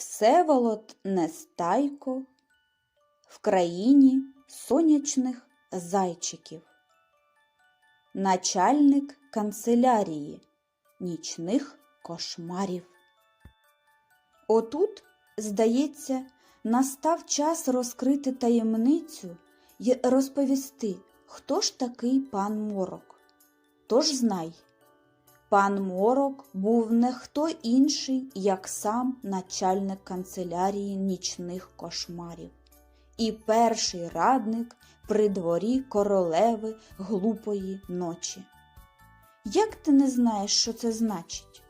Всеволод Нестайко в країні сонячних зайчиків. Начальник канцелярії нічних кошмарів. Отут, здається, настав час розкрити таємницю й розповісти, хто ж такий пан Морок. Тож знай, пан Морок був не хто інший, як сам начальник канцелярії нічних кошмарів і перший радник при дворі королеви глупої ночі. Як ти не знаєш, що це значить?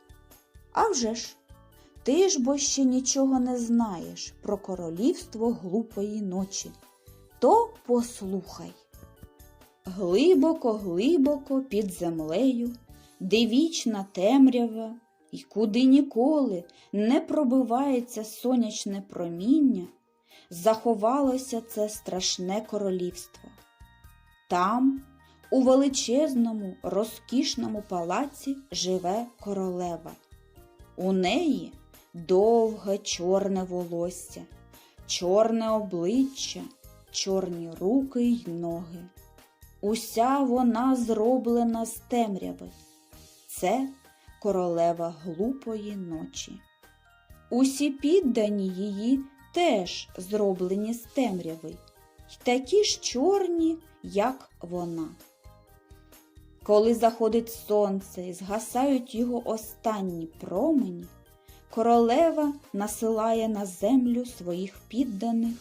А вже ж, ти ж бо ще нічого не знаєш про королівство глупої ночі. То послухай. Глибоко, глибоко під землею, де вічна темрява, і куди ніколи не пробивається сонячне проміння, заховалося це страшне королівство. Там, у величезному, розкішному палаці живе королева. У неї довге чорне волосся, чорне обличчя, чорні руки й ноги. Уся вона зроблена з темряви. Це королева глупої ночі. Усі піддані її теж зроблені з темряви, й такі ж чорні, як вона. Коли заходить сонце і згасають його останні промені, королева насилає на землю своїх підданих,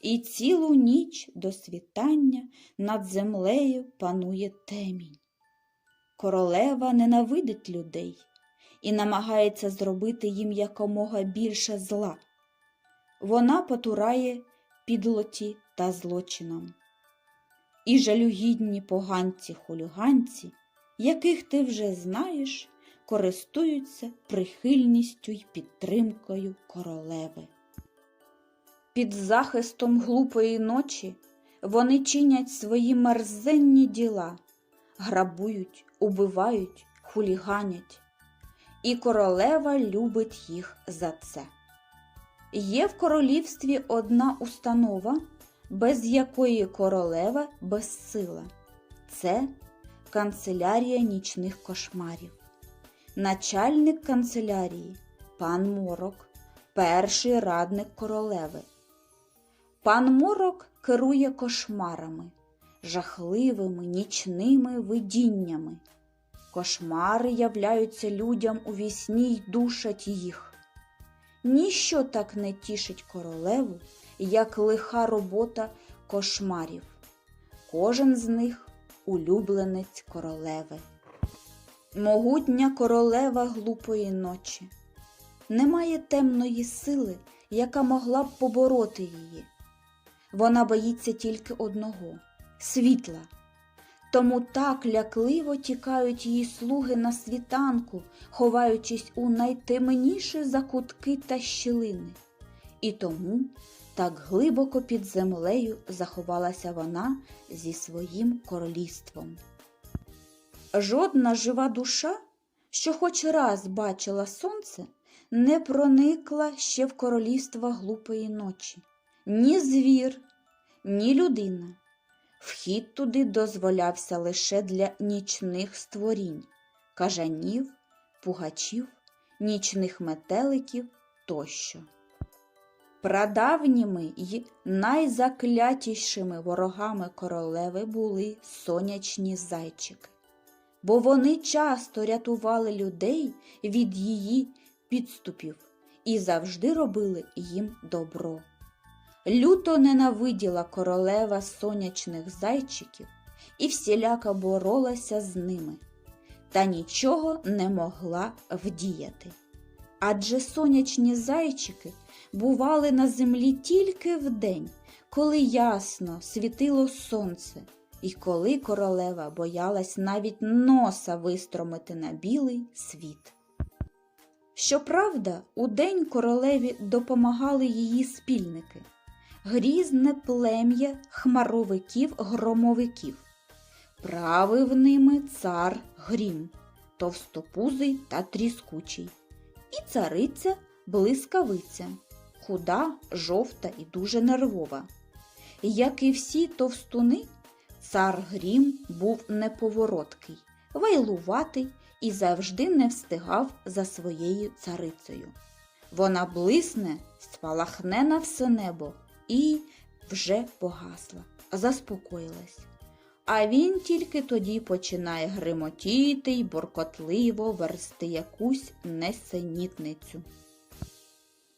і цілу ніч до світання над землею панує темінь. Королева ненавидить людей і намагається зробити їм якомога більше зла. Вона потурає підлоті та злочинам. І жалюгідні поганці-хуліганці, яких ти вже знаєш, користуються прихильністю й підтримкою королеви. Під захистом глупої ночі вони чинять свої мерзенні діла, грабують, убивають, хуліганять, і королева любить їх за це. Є в королівстві одна установа, без якої королева безсила. Це канцелярія нічних кошмарів. Начальник канцелярії пан Морок, перший радник королеви. Пан Морок керує кошмарами, жахливими нічними видіннями. Кошмари являються людям у вісні й душать їх. Ніщо так не тішить королеву, як лиха робота кошмарів. Кожен з них улюбленець королеви. Могутня королева глупої ночі. Немає темної сили, яка могла б побороти її. Вона боїться тільки одного світла. Тому так лякливо тікають її слуги на світанку, ховаючись у найтемніші закутки та щілини. І тому так глибоко під землею заховалася вона зі своїм королівством. Жодна жива душа, що хоч раз бачила сонце, не проникла ще в королівство глупої ночі. Ні звір, ні людина. Вхід туди дозволявся лише для нічних створінь, кажанів, пугачів, нічних метеликів тощо. Прадавніми й найзаклятішими ворогами королеви були сонячні зайчики, бо вони часто рятували людей від її підступів і завжди робили їм добро. Люто ненавиділа королева сонячних зайчиків і всіляка боролася з ними, та нічого не могла вдіяти. Адже сонячні зайчики бували на землі тільки вдень, коли ясно світило сонце, і коли королева боялась навіть носа вистромити на білий світ. Щоправда, удень королеві допомагали її спільники грізне плем'я хмаровиків-громовиків. Правив ними цар Грім, товстопузий та тріскучий, і цариця блискавиця, худа, жовта і дуже нервова. Як і всі товстуни, цар Грім був неповороткий, вайлуватий і завжди не встигав за своєю царицею. Вона блисне, спалахне на все небо і вже погасла, заспокоїлась. А він тільки тоді починає гримотіти й буркотливо версти якусь несенітницю.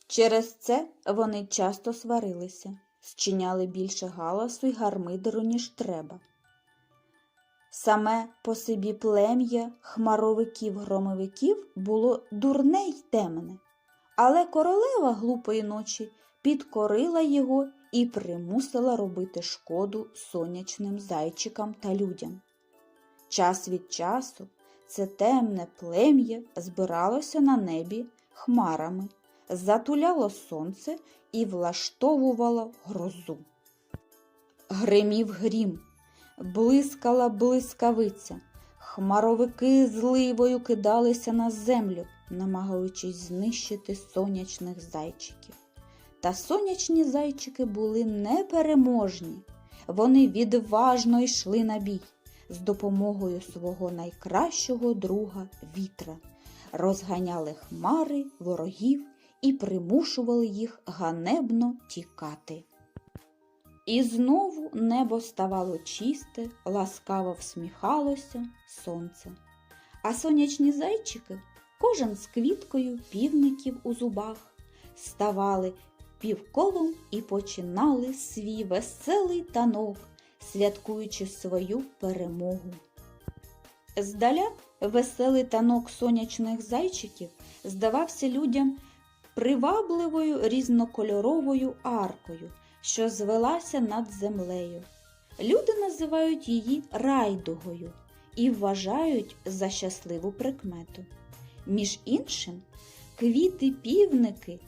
Через це вони часто сварилися, зчиняли більше галасу й гармидеру, ніж треба. Саме по собі плем'я хмаровиків-громовиків було дурне й темне, але королева глупої ночі підкорила його і примусила робити шкоду сонячним зайчикам та людям. Час від часу це темне плем'я збиралося на небі хмарами, затуляло сонце і влаштовувало грозу. Гримів грім, блискала блискавиця, хмаровики зливою кидалися на землю, намагаючись знищити сонячних зайчиків. Та сонячні зайчики були непереможні. Вони відважно йшли на бій з допомогою свого найкращого друга вітра, розганяли хмари ворогів і примушували їх ганебно тікати. І знову небо ставало чисте, ласкаво всміхалося сонце. А сонячні зайчики, кожен з квіткою півників у зубах, ставали півколом і починали свій веселий танок, святкуючи свою перемогу. Здаля веселий танок сонячних зайчиків здавався людям привабливою різнокольоровою аркою, що звелася над землею. Люди називають її райдугою і вважають за щасливу прикмету. Між іншим, квіти-півники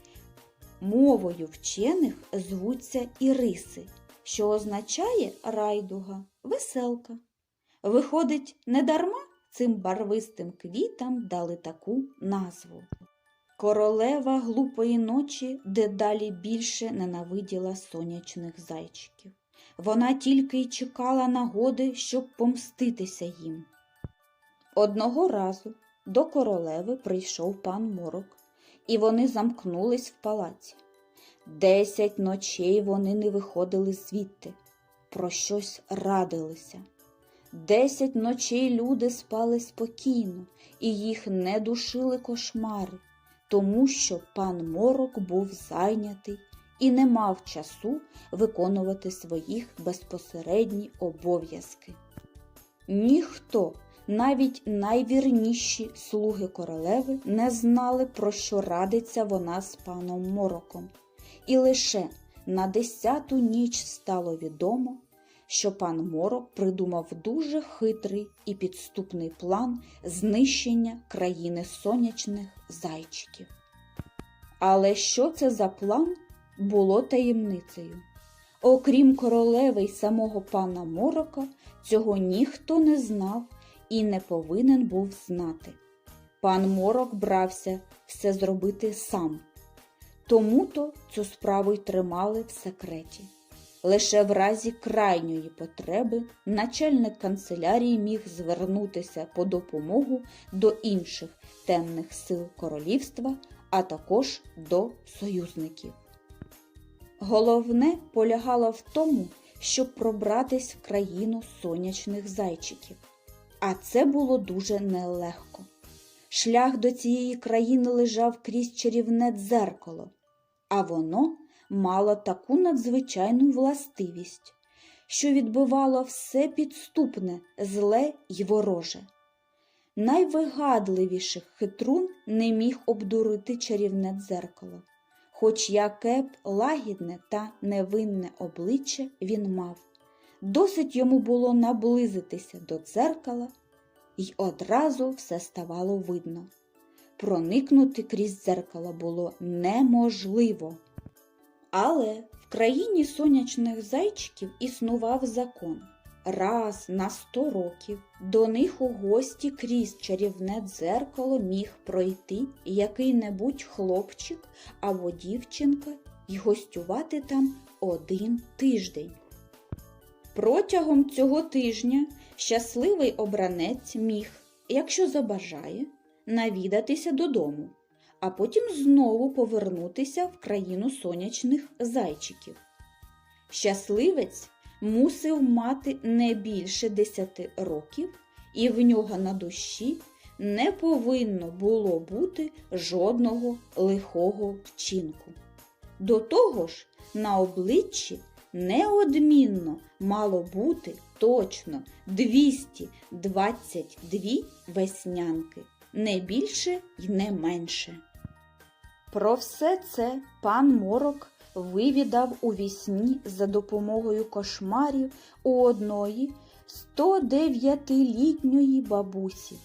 мовою вчених звуться іриси, що означає райдуга, веселка. Виходить, недарма цим барвистим квітам дали таку назву. Королева глупої ночі дедалі більше ненавиділа сонячних зайчиків. Вона тільки й чекала нагоди, щоб помститися їм. Одного разу до королеви прийшов пан Морок, і вони замкнулись в палаці. Десять ночей вони не виходили звідти, про щось радилися. Десять ночей люди спали спокійно, і їх не душили кошмари, тому що пан Морок був зайнятий і не мав часу виконувати своїх безпосередні обов'язки. Ніхто, навіть найвірніші слуги королеви, не знали, про що радиться вона з паном Мороком. І лише на десяту ніч стало відомо, що пан Морок придумав дуже хитрий і підступний план знищення країни сонячних зайчиків. Але що це за план було таємницею. Окрім королеви й самого пана Морока, цього ніхто не знав і не повинен був знати. Пан Морок брався все зробити сам, тому-то цю справу й тримали в секреті. Лише в разі крайньої потреби начальник канцелярії міг звернутися по допомогу до інших темних сил королівства, а також до союзників. Головне полягало в тому, щоб пробратись в країну сонячних зайчиків. А це було дуже нелегко. Шлях до цієї країни лежав крізь чарівне дзеркало, а воно мало таку надзвичайну властивість, що відбивало все підступне, зле й вороже. Найвигадливіших хитрун не міг обдурити чарівне дзеркало, хоч яке б лагідне та невинне обличчя він мав. Досить йому було наблизитися до дзеркала, й одразу все ставало видно. Проникнути крізь дзеркало було неможливо. Але в країні сонячних зайчиків існував закон. раз на сто років до них у гості крізь чарівне дзеркало міг пройти який-небудь хлопчик або дівчинка й гостювати там один тиждень. Протягом цього тижня щасливий обранець міг, якщо забажає, навідатися додому, а потім знову повернутися в країну сонячних зайчиків. Щасливець мусив мати не більше десяти років, і в нього на душі не повинно було бути жодного лихого вчинку. До того ж, на обличчі неодмінно мало бути точно 222 веснянки, не більше й не менше. Про все це пан Морок вивідав у вісні за допомогою кошмарів у одної 109-літньої бабусі,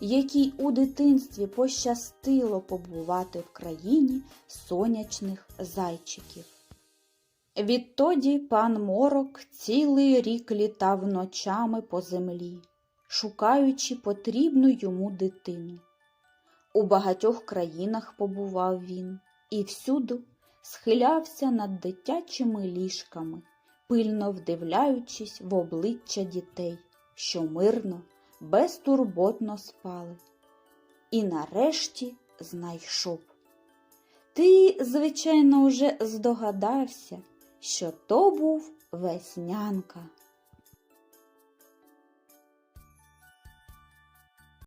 якій у дитинстві пощастило побувати в країні сонячних зайчиків. Відтоді пан Морок цілий рік літав ночами по землі, шукаючи потрібну йому дитину. У багатьох країнах побував він і всюду схилявся над дитячими ліжками, пильно вдивляючись в обличчя дітей, що мирно, безтурботно спали. І нарешті знайшов. Ти, звичайно, вже здогадався, що то був веснянка.